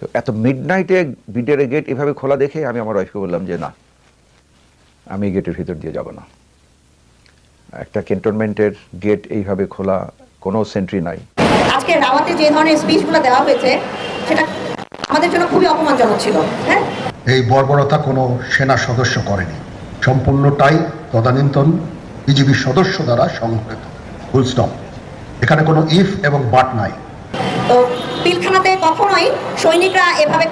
তো এত মিড নাইটে বিডের গেট এভাবে খোলা দেখে আমি আমার ওয়াইফকে বললাম যে না আমি এই গেটের ভিতর দিয়ে যাব না। একটা ক্যান্টনমেন্টের গেট এইভাবে খোলা কোনো সেন্ট্রি নাই। আজকে রাওয়াতে যে ধরনের স্পিচগুলো দেওয়া হয়েছে সেটা আমাদের জন্য খুবই অপমানজনক ছিল হ্যাঁ? এই বর্বরতা কোনো সেনা সদস্য করেনি। সম্পূর্ণটাই তদানীন্তন বিজিবির সদস্য দ্বারা সংঘটিত। ফুল স্টপ এখানে কোনো ইফ এবং বাট নাই। কখনোই সৈনিকরা এভাবে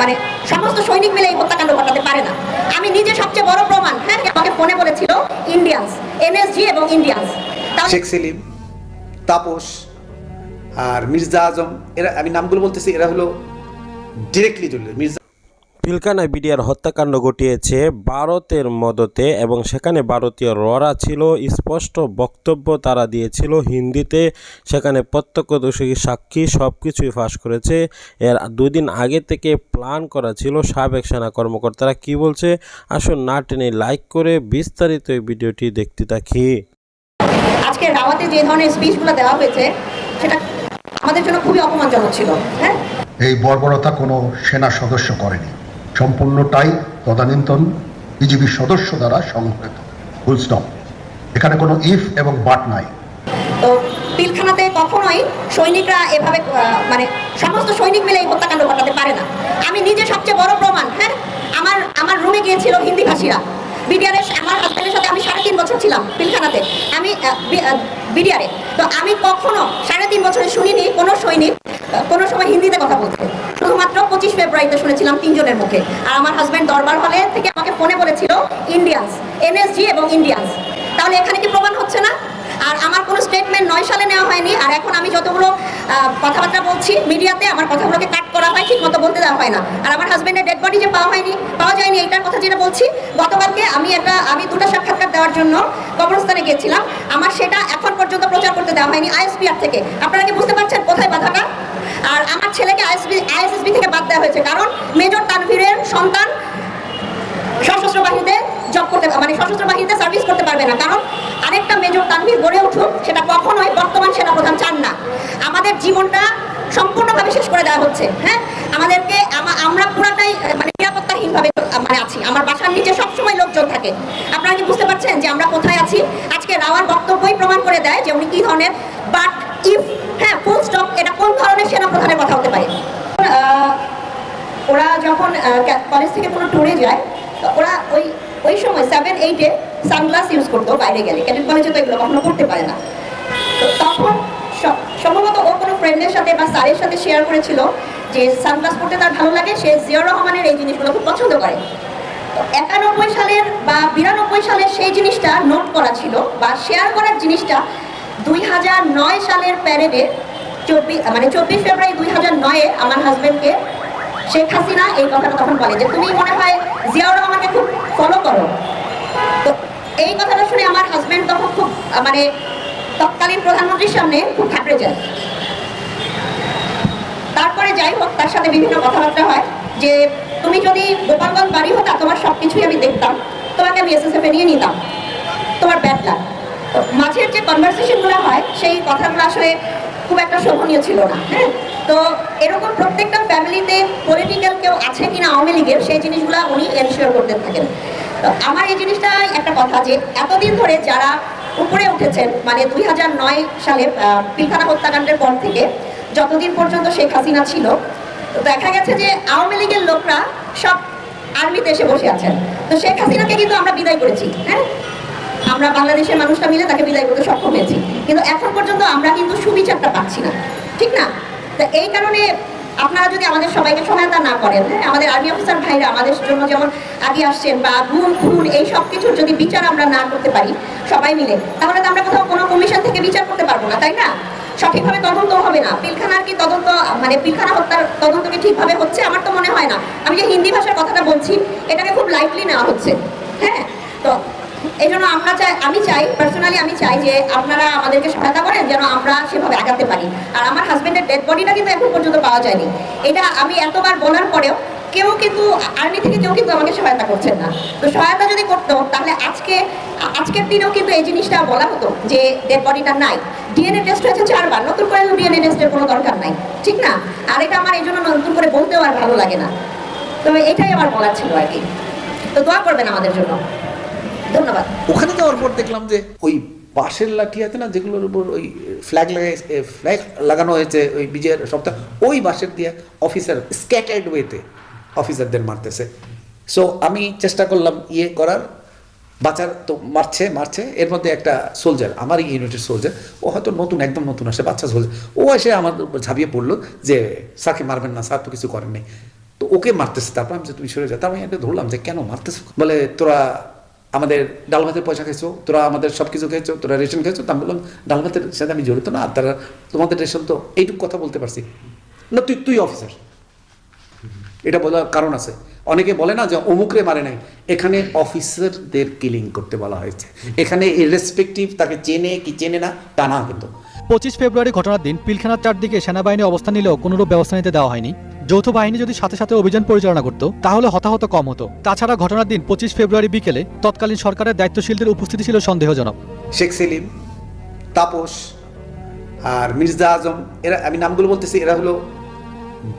মানে সমস্ত সৈনিক মিলে এই হত্যাকাণ্ড ঘটাতে পারে না। আমি নিজে সবচেয়ে বড় প্রমাণ হ্যাঁ আমাকে ফোনে বলেছিল ইন্ডিয়ান্স এনএসজি এবং ইন্ডিয়ান্স শেখ সেলিম, তাপস আর মির্জা আজম, এরা, আমি নামগুলো বলতেছি, এরা হলো ডিরেক্টলি জড়িত। মির্জা পিলকানায় বিডিআর হত্যাকাণ্ড ঘটিয়েছে ভারতের মদতে এবং সেখানে ভারতীয় ররা ছিল স্পষ্ট বক্তব্য তারা দিয়েছিল হিন্দিতে। সেখানে প্রত্যক্ষদর্শী সাক্ষী সব কিছুই ফাঁস করেছে। এর দুদিন আগে থেকে প্ল্যান করা ছিল সাবেক সেনা কর্মকর্তারা কি বলছে আসুন না টেনে লাইক করে বিস্তারিত এই ভিডিওটি দেখতে থাকি। আজকে রাওয়াতে যে ধরনের স্পিচগুলো দেওয়া হয়েছে সেটা আমাদের জন্য খুবই অপমানজনক ছিল হ্যাঁ? এই বর্বরতা কোনো সেনা সদস্য করেনি। সম্পূর্ণটাই তদানীন্তন বিজিবির সদস্য দ্বারা সংঘটিত ফুল স্টপ এখানে কোনো ইফ এবং বাট নাই। তো পিলখানাতে কখনোই সৈনিকরা এভাবে মানে সমস্ত সৈনিক মিলে এই হত্যাকাণ্ড ঘটাতে পারে না। আমি নিজে সবচেয়ে বড় প্রমাণ হ্যাঁ আমার আমার রুমে গিয়েছিল হিন্দি ভাষীরা বিডিআরে আমার সাথে আমি সাড়ে তিন বছর ছিলাম পিলখানাতে। আমি বিডিআরে। তো আমি কখনো সাড়ে তিন বছরে শুনিনি কোনো সৈনিক কোনো সময় হিন্দিতে কথা বলতে। পঁচিশ ফেব্রুয়ারিতে শুনেছিলাম তিনজনের মুখে। আর আমার হাজব্যান্ড দরবার হলে থেকে আমাকে ফোনে বলেছিল ইন্ডিয়ান্স এনএসজি এবং ইন্ডিয়ান্স তাহলে এখানে কি প্রমাণ হচ্ছে না? আর আমার কোনো স্টেটমেন্ট নয় সালে নেওয়া হয়নি, আর এখন আমি যতগুলো কথাবার্তা বলছি মিডিয়াতে, আমার কথাগুলোকে কাট করা হয়, ঠিক মতো বলতে দেওয়া হয় না। আর আমার হাজব্যান্ডের ডেড বডি যে পাওয়া হয়নি, পাওয়া যায়নি, এইটার কথা যেটা বলছি, গতকালকে আমি একটা, আমি দুটো সাক্ষাৎকার দেওয়ার জন্য কবরস্থানে গিয়েছিলাম। আমার সেটা এখন পর্যন্ত প্রচার করতে দেওয়া হয়নি আইএসপিআর থেকে। আপনারা কি বুঝতে পারছেন কোথায় বাধাটা? আর আমার ছেলেকে থেকে বাদ দেওয়া হয়েছে। কারণ মেজর তানভীরের সন্তান সশস্ত্র বাহিনীতে জব করতে মানে সশস্ত্র বাহিনীতে সার্ভিস করতে পারবে না। কারণ আরেকটা মেজর তানভীর গড়ে উঠুক, সেটা কখনোই বর্তমান সেনাপ্রধান চান না। আমাদের জীবনটা সম্পূর্ণভাবে শেষ করে দেওয়া হচ্ছে হ্যাঁ? আমাদেরকে আমরা পুরাটাই মানে নিরাপত্তাহীনভাবে মানে আছি। আমার বাসার নিচে সবসময় লোকজন থাকে। আপনারা কি বুঝতে পারছেন যে আমরা কোথায় আছি? আজকে রাওয়ার বক্তব্যই প্রমাণ করে দেয় যে উনি কি ধরনের বাট ইফ হ্যাঁ ফুল স্টপ এটা কোন ধরনের সেনাপ্রধানের কথা হতে পারে? ওরা যখন কলেজ থেকে কোনো ট্যুরে যায় ওরা ওই ওই সময় সেভেন এইটে সানগ্লাস ইউজ করতো বাইরে গেলে। ক্যাডেট কলেজে তো এগুলো কখনো করতে পারে না। তো তখন সম্ভবত ও কোনো ফ্রেন্ডের সাথে বা স্যারের সাথে শেয়ার করেছিল যে সানগ্লাস পড়তে তার ভালো লাগে, সে জিয়া রহমানের এই জিনিসগুলো খুব পছন্দ করে। তো একানব্বই সালের বা বিরানব্বই সালের সেই জিনিসটা নোট করা ছিল বা শেয়ার করার জিনিসটা দুই হাজার নয় সালের প্যারেডে চব্বিশ মানে চব্বিশ ফেব্রুয়ারি দুই হাজার নয়ে আমার হাজবেন্ডকে শেখ হাসিনা এই কথাটা তখন বলে যে, তুমি মনে হয় জিয়াউর রহমানকে খুব ফলো করো। তো এই কথাটা শুনে আমার হাজবেন্ড তখন খুব মানে তৎকালীন প্রধানমন্ত্রীর সামনে খুব ঘাবড়ে যায়। তারপরে যাই হোক, তার সাথে বিভিন্ন কথাবার্তা হয় যে, তুমি যদি গোপালগঞ্জ বাড়ি হতা, তোমার সব কিছুই আমি দেখতাম। তোমাকে আমি এসএসএফ এ নিয়ে নিতাম। তোমার ব্যাড মাঝের যে কনভারসেশনগুলো হয়, সেই কথাগুলো আসলে খুব একটা শোভনীয় ছিল না হ্যাঁ? তো এরকম প্রত্যেকটা পলিটিক্যাল কেউ আছে কিনা আওয়ামী লীগের, সেই জিনিসগুলো উনি এনশিওর করতে থাকেন। তো আমার এই জিনিসটাই একটা কথা যে, এতদিন ধরে যারা উপরে উঠেছেন মানে দুই হাজার নয় সালে পিলখানা হত্যাকাণ্ডের পর থেকে যতদিন পর্যন্ত শেখ হাসিনা ছিল দেখা গেছে যে আওয়ামী লীগের লোকরা সব আর্মিতে এসে বসে আছেন। তো শেখ হাসিনাকে কিন্তু আমরা বিদায় করেছি হ্যাঁ? আমরা বাংলাদেশের মানুষটা মিলে তাকে বিদায় করতে সক্ষম হয়েছি। কিন্তু এখন পর্যন্ত আমরা কিন্তু সুবিচারটা পাচ্ছি না, ঠিক না? তো এই কারণে আপনারা যদি আমাদের সবাইকে সহায়তা না করেন হ্যাঁ আমাদের আর্মি অফিসার ভাইরা আমাদের জন্য যেমন আগে আসছেন বা গুণ খুন এই সব কিছুর যদি বিচার আমরা না করতে পারি, সবাই মিলে, তাহলে তো আমরা কোথাও কোনো কমিশন থেকে বিচার করতে পারব না, তাই না? সঠিকভাবে তদন্ত হবে না। পিলখানার কি তদন্ত মানে পিলখানা হত্যার তদন্ত কি ঠিকভাবে হচ্ছে? আমার তো মনে হয় না। আমি যে হিন্দি ভাষার কথাটা বলছি, এটাকে খুব লাইটলি নেওয়া হচ্ছে হ্যাঁ? তো এই জন্য আমরা চাই, আমি চাই পার্সোনালি আমি চাই যে আপনারা আমাদেরকে সহায়তা করেন যেন আমরা সেভাবে আগাতে পারি। আর আমার হাজব্যান্ডের ডেড বডিটা কিন্তু এখন পর্যন্ত পাওয়া যায়নি। এটা আমি এতবার বলার পরেও কেউ কিন্তু আর্মি থেকে কেউ কিন্তু আমাকে সহায়তা করছেন না। তো সহায়তা যদি করতো, তাহলে আজকে, আজকের দিনেও কিন্তু এই জিনিসটা বলা হতো যে ডেড বডিটা নাই। ডিএনএ টেস্ট হয়েছে চারবার, নতুন করে ডিএনএ টেস্টের কোনো দরকার নাই। ঠিক না? আর এটা আমার এই জন্য নতুন করে বলতেও আর ভালো লাগে না। তবে এটাই আমার বলার ছিল আর কি। তো দোয়া করবেন আমাদের জন্য। ধন্যবাদ। ওখানে যাওয়ার পর দেখলাম যে ওই বাঁশের লাঠি আছে না যেগুলোর উপর ওই ফ্ল্যাগ লাগাই ফ্ল্যাগ লাগানো হয়েছে, ওই বিজয়ের সপ্তাহ, ওই বাঁশের দিয়ে অফিসার স্ক্যাটার্ড ওয়েতে অফিসারদের মারতেছে। সো আমি চেষ্টা করলাম ইয়ে করার, বাঁচার তো মারছে মারছে। এর মধ্যে একটা সোলজার আমার ইউনিটের সোলজার ও হয়তো নতুন, একদম নতুন আসে, বাচ্চা সোলজার ও এসে আমার ঝাঁপিয়ে পড়ল যে, স্যারকে মারবেন না, স্যার তো কিছু করেন নাই। তো ওকে মারতেছে। তারপর আমি যে, তুমি সরে যাও। তারপর আমি এটা ধরলাম যে, কেন মারতেছো? বলে, তোরা আমাদের ডাল ভাতের পয়সা খেয়েছো, তোরা আমাদের সব কিছু খেয়েছো, তোরা রেশন খেয়েছো, তা বললাম, ডাল ভাতের সাথে আমি জড়িত না, আর তারা তোমাদের রেশন তো এইটুকু কথা বলতে পারছি। না, তুই তুই অফিসার এটা বলার কারণ আছে। অনেকে বলে না যে অমুকরে মারে নাই। এখানে অফিসারদের কিলিং করতে বলা হয়েছে। এখানে ইরেসপেক্টিভ তাকে চেনে কি চেনে না, তা না কিন্তু। পঁচিশ ফেব্রুয়ারি ঘটনার দিন পিলখানার চারদিকে সেনাবাহিনী অবস্থান নিলেও কোনোরূপ ব্যবস্থা নিতে দেওয়া হয়নি। যৌথ বাহিনী যদি সাথে সাথে অভিযান পরিচালনা করত, তাহলে হতাহত কম হতো। তাছাড়া ঘটনার দিন পঁচিশ ফেব্রুয়ারি বিকেলে তৎকালীন সরকারের দায়িত্বশীলদের উপস্থিতি ছিল সন্দেহজনক। শেখ সেলিম, তাপস আর মির্জা আজম, এরা, আমি নামগুলো বলতেছি, এরা হলো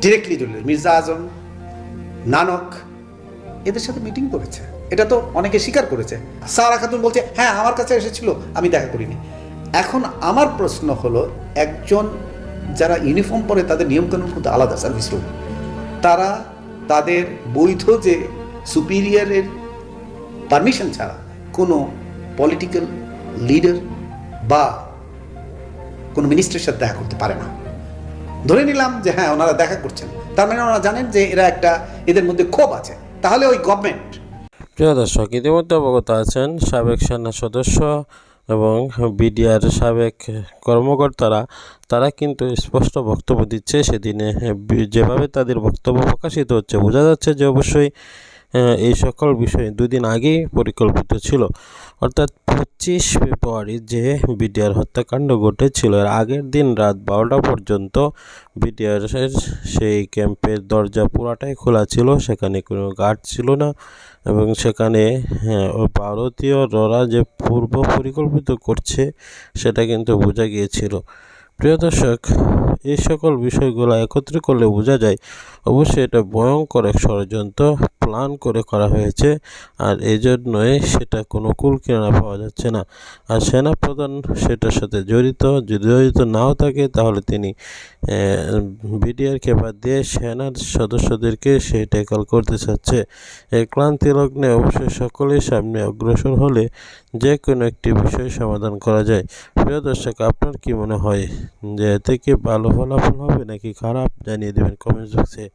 ডিরেক্টলি জড়িত। মির্জা আজম, নানক, এদের সাথে মিটিং করেছে। এটা তো অনেকে স্বীকার করেছে। সারা খাতুন বলছে হ্যাঁ আমার কাছে এসেছিল, আমি দেখা করিনি। এখন আমার প্রশ্ন হলো, একজন যারা ইউনিফর্ম পরে তাদের নিয়মকানুন কিন্তু আলাদা সার্ভিস রুম তারা তাদের বৈধ যে সুপিরিয়রের পারমিশন ছাড়া কোনো পলিটিক্যাল লিডার বা কোনো মিনিস্ট্রির সাথে দেখা করতে পারে না। ধরে নিলাম যে হ্যাঁ ওনারা দেখা করছেন। তার মানে ওনারা জানেন যে এরা একটা এদের মধ্যে ক্ষোভ আছে। তাহলে ওই গভর্নমেন্ট প্রিয় দর্শক, ইতিমধ্যে অবগত আছেন সাবেক সেনা সদস্য এবং বিডিআর সাবেক কর্মকর্তারা, তারা কিন্তু স্পষ্ট বক্তব্য দিচ্ছে সেদিনে। যেভাবে তাদের বক্তব্য প্রকাশিত হচ্ছে, বোঝা যাচ্ছে যে অবশ্যই এই সকল বিষয় দুদিন আগেই পরিকল্পিত ছিল। অর্থাৎ পঁচিশ ফেব্রুয়ারি যে বিডিআর হত্যাকাণ্ড ঘটেছিল, এর আগের দিন রাত বারোটা পর্যন্ত বিডিআর সেই ক্যাম্পের দরজা পুরাটাই খোলা ছিল, সেখানে কোনো গার্ড ছিল না। এবং সেখানে হ্যাঁ, ভারতীয়রা যে পূর্ব পরিকল্পিত করছে সেটা কিন্তু বোঝা গিয়েছিল। প্রিয় দর্শক এই সকল বিষয়গুলো একত্রে করলে বোঝা যায় অবশ্যই এটা ভয়ঙ্কর এক ষড়যন্ত্র। প্ল্যান করে করা হয়েছে আর এই জন্যই সেটা কোনো কুল কিনারা পাওয়া যাচ্ছে না। আর সেনাপ্রধান সেটার সাথে জড়িত, যদি জড়িত নাও থাকে তাহলে তিনি বিডিআরকে বাদ দিয়ে সেনার সদস্যদেরকে সে ট্যাকল করতে চাচ্ছে। এই ক্লান্তি লগ্নে অবশ্যই সকলের সামনে অগ্রসর হলে যে কোনো একটি বিষয় সমাধান করা যায়। প্রিয় দর্শক, আপনার কি মনে হয় যে এতে কি ভালো ফলাফল হবে নাকি খারাপ? জানিয়ে দেবেন কমেন্ট বক্সে।